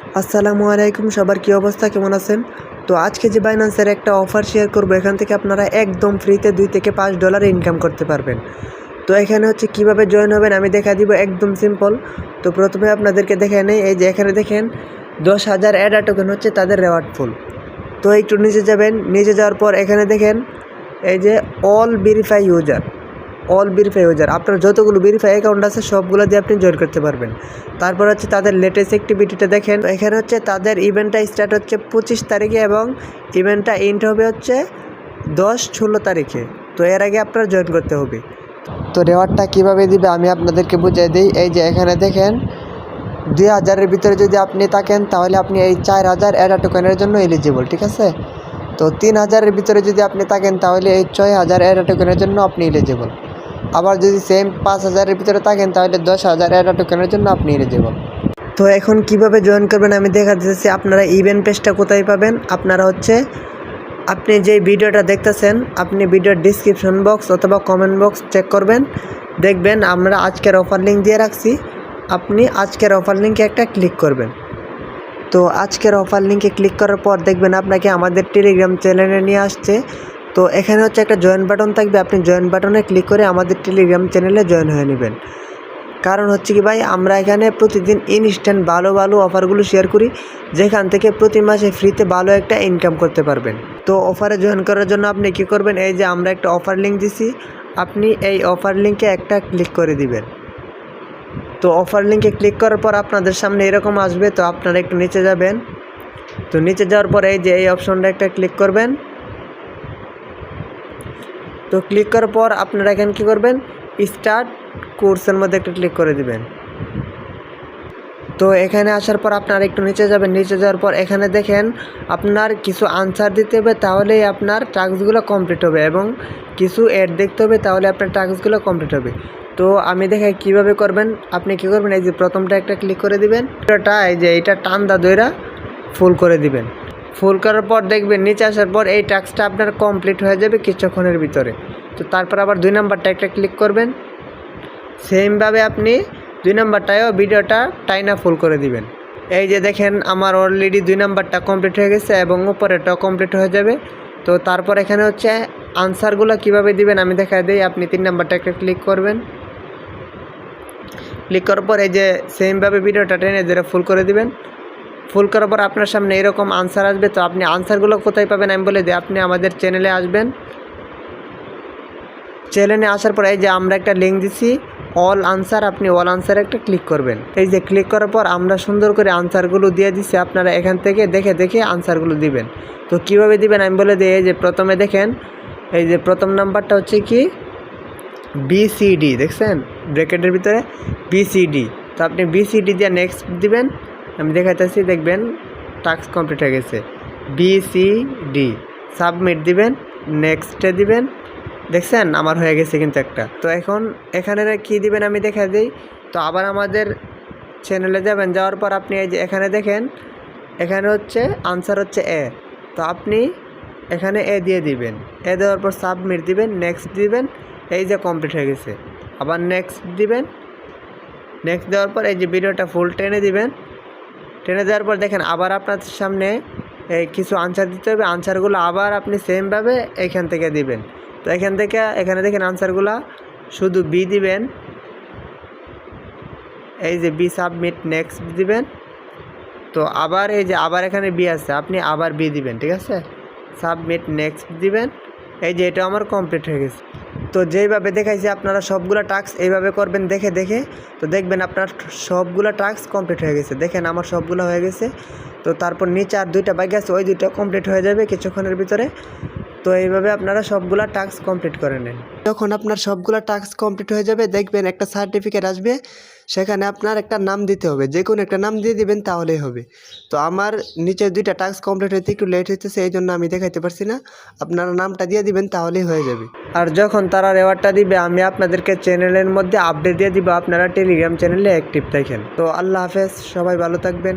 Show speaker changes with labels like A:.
A: আসসালামু আলাইকুম, সবার কী অবস্থা, কেমন আছেন? তো আজকে যে বাইন্যান্সের একটা অফার শেয়ার করব, এখান থেকে আপনারা একদম ফ্রিতে দুই থেকে পাঁচ ডলার ইনকাম করতে পারবেন। তো এখানে হচ্ছে কীভাবে জয়েন হবেন, আমি দেখা দিব একদম সিম্পল তো প্রথমে আপনাদেরকে দেখে নেই, এই যে এখানে দেখেন, দশ হাজার অ্যাডা টোকেন হচ্ছে তাদের রেওয়ার্ড ফুল তো একটু নিচে যাবেন, নিচে যাওয়ার পর এখানে দেখেন, এই যে all verify user all verify user আপনার যতগুলো ভেরিফাই অ্যাকাউন্ট আছে, সবগুলো দিয়ে আপনি জয়েন করতে পারবেন। তারপর হচ্ছে তাদের লেটেস্ট অ্যাক্টিভিটিটা দেখেন। এখানে হচ্ছে তাদের ইভেন্টটা স্টার্ট হচ্ছে পঁচিশ তারিখে এবং ইভেন্টটা এন্ড হবে হচ্ছে দশ ষোলো তারিখে। তো এর আগে আপনার জয়েন করতে হবে। তো রেওয়ার্ডটা কীভাবে দিবে আমি আপনাদেরকে বুঝিয়ে দিই। এই যে এখানে দেখেন, দুই হাজারের ভিতরে যদি আপনি থাকেন, তাহলে আপনি এই চার হাজার অ্যাডা টোকেনের জন্য এলিজিবল ঠিক আছে? তো তিন হাজারের ভিতরে যদি আপনি থাকেন, তাহলে এই ছয় হাজার অ্যাডা টোকেনের জন্য আপনি এলিজিবল আবার যদি সেম পাঁচ হাজারের ভিতরে থাকেন, তাহলে দশ হাজার অ্যাডা টোকেনের জন্য আপনি এলিজিবল তো এখন কীভাবে জয়েন করবেন আমি দেখা দিতেছি, আপনারা ইভেন্ট পেজটা কোথায় পাবেন? আপনারা হচ্ছে, আপনি যে ভিডিওটা দেখতেছেন, আপনি ভিডিওর ডিসক্রিপশন বক্স অথবা কমেন্ট বক্স চেক করবেন। দেখবেন আমরা আজকের অফার লিঙ্ক দিয়ে রাখছি, আপনি আজকের অফার লিঙ্কে একটা ক্লিক করবেন। তো আজকের অফার লিঙ্কে ক্লিক করার পর দেখবেন আপনাকে আমাদের টেলিগ্রাম চ্যানেলে নিয়ে আসছে। তো এখানে হচ্ছে একটা জয়েন বাটন থাকবে। আপনি জয়েন বাটনে ক্লিক করে আমাদের টেলিগ্রাম চ্যানেলে জয়েন হয়ে নেবেন। কারণ হচ্ছে কি ভাই, আমরা এখানে প্রতিদিন ইনস্ট্যান্ট ভালো ভালো অফারগুলো শেয়ার করি, যেখান থেকে প্রতি মাসে ফ্রিতে ভালো একটা ইনকাম করতে পারবেন। তো অফারে জয়েন করার জন্য আপনি কী করবেন, এই যে আমরা একটা অফার লিঙ্ক দিছি, আপনি এই অফার লিঙ্কে একটা ক্লিক করে দিবেন। তো অফার লিঙ্কে ক্লিক করার পর আপনাদের সামনে এরকম আসবে, তো আপনারা একটু নিচে যাবেন। তো নিচে যাওয়ার পর এই যে এই অপশনটা একটা ক্লিক করবেন। তো ক্লিক করার পর আপনারা এখানে কী করবেন? স্টার্ট কোর্সের মধ্যে একটা ক্লিক করে দিবেন। তো এখানে আসার পর আপনারা একটু নিচে যাবেন। নিচে যাওয়ার পর এখানে দেখেন আপনার কিছু আনসার দিতে হবে, তাহলেই আপনার টাস্কগুলো কমপ্লিট হবে এবং কিছু অ্যাড দেখতে হবে, তাহলে আপনার টাস্কগুলো কমপ্লিট হবে। তো আমি দেখাই কীভাবে করবেন। আপনি কি করবেন? এই যে প্রথমটা একটা ক্লিক করে দিবেন। এটা এই যে এটা টান্দা দইরা ফুল করে দিবেন। ফুল করার পর দেখবেন, নিচে আসার পর এই টাস্কটা আপনার কমপ্লিট হয়ে যাবে কিছুক্ষণের ভিতরে। তো তারপর আবার দুই নাম্বারটা একটা ক্লিক করবেন। সেমভাবে আপনি দুই নাম্বারটায়ও ভিডিওটা টাইনা ফুল করে দিবেন। এই যে দেখেন, আমার অলরেডি দুই নাম্বারটা কমপ্লিট হয়ে গেছে এবং উপরেরটাও কমপ্লিট হয়ে যাবে। তো তারপর এখানে হচ্ছে আনসারগুলো কীভাবে দিবেন আমি দেখা দিই। আপনি তিন নাম্বারটা একটা ক্লিক করবেন। ক্লিক করার পর এই যে সেমভাবে ভিডিওটা টেনে ধরে ফুল করে দিবেন। ফুল করার পর আপনার সামনে এরকম আনসার আসবে, তো আপনি আনসারগুলো কোথায় পাবেন আমি বলে দিই, আপনি আমাদের চ্যানেলে আসবেন। চ্যানেলে আসার পর এই যে আমরা একটা লিঙ্ক দিছি অল আনসার আপনি অল আনসারে একটা ক্লিক করবেন। এই যে ক্লিক করার পর আমরা সুন্দর করে আনসারগুলো দিয়ে দিচ্ছি আপনারা এখান থেকে দেখে দেখে আনসারগুলো দিবেন। তো কীভাবে দিবেন আমি বলে দিই, এই যে প্রথমে দেখেন, এই যে প্রথম নাম্বারটা হচ্ছে কি? বিসিডি দেখছেন? ব্র্যাকেটের ভিতরে বিসিডি তো আপনি বিসিডি দিয়ে নেক্সট দিবেন আমি দেখাইতেছি, দেখবেন টাস্ক কমপ্লিট হয়ে গেছে। বিসিডি সাবমিট দিবেন নেক্সটে দিবেন। দেখছেন? আমার হয়ে গেছে কিন্তু একটা। তো এখন এখানে কি দিবেন আমি দেখা দিই। তো আবার আমাদের চ্যানেলে যাবেন, যাওয়ার পর আপনি এই যে এখানে দেখেন, এখানে হচ্ছে আনসার হচ্ছে এ তো আপনি এখানে এ দিয়ে দিবেন। এ দেওয়ার পর সাবমিট দিবেন নেক্সট দিবেন, এই যে কমপ্লিট হয়ে গেছে। আবার নেক্সট দিবেন নেক্সট দেওয়ার পর এই যে ভিডিওটা ফুল টেনে দিবেন। টেনে দেওয়ার পর দেখেন আবার আপনার সামনে কিছু আনসার দিতে হবে। আনসারগুলো আবার আপনি সেমভাবে এখান থেকে দিবেন। তো এখান থেকে, এখানে দেখেন আনসারগুলো শুধু বি দিবেন। এই যে বি সাবমিট নেক্সট দিবেন। তো আবার এই যে আবার এখানে বি আছে, আপনি আবার বি দিবেন, ঠিক আছে? সাবমিট নেক্সট দিবেন। এই যে এটা আমার কমপ্লিট হয়ে গেছে। তো যেইভাবে দেখাইছি, আপনারা সবগুলো টাস্ক এইভাবে করবেন দেখে দেখে। তো দেখবেন আপনার সবগুলো টাস্ক কমপ্লিট হয়ে গেছে। দেখেন আমার সবগুলো হয়ে গেছে। তো তারপর নিচে আর দুইটা বাকি আছে, ওই দুইটা কমপ্লিট হয়ে যাবে কিছুক্ষণের ভিতরে। তো এইভাবে আপনারা সবগুলা টাস্ক কমপ্লিট করে নেন। যখন আপনার সবগুলা টাস্ক কমপ্লিট হয়ে যাবে, দেখবেন একটা সার্টিফিকেট আসবে। সেখানে আপনার একটা নাম দিতে হবে। যে কোনো একটা নাম দিয়ে দিবেন, তাহলেই হবে। তো আমার নিচে দুইটা টাস্ক কমপ্লিট হতে একটু লেট হইতেছে এই জন্য আমি দেখাইতে পারছি না। আপনারা নামটা দিয়ে দিবেন, তাহলেই হয়ে যাবে। আর যখন তারা রেওয়ার্ডটা দিবে, আমি আপনাদেরকে চ্যানেলের মধ্যে আপডেট দিয়ে দিব। আপনারা টেলিগ্রাম চ্যানেলে অ্যাক্টিভ থাকেন তো আল্লাহ হাফেজ, সবাই ভালো থাকবেন।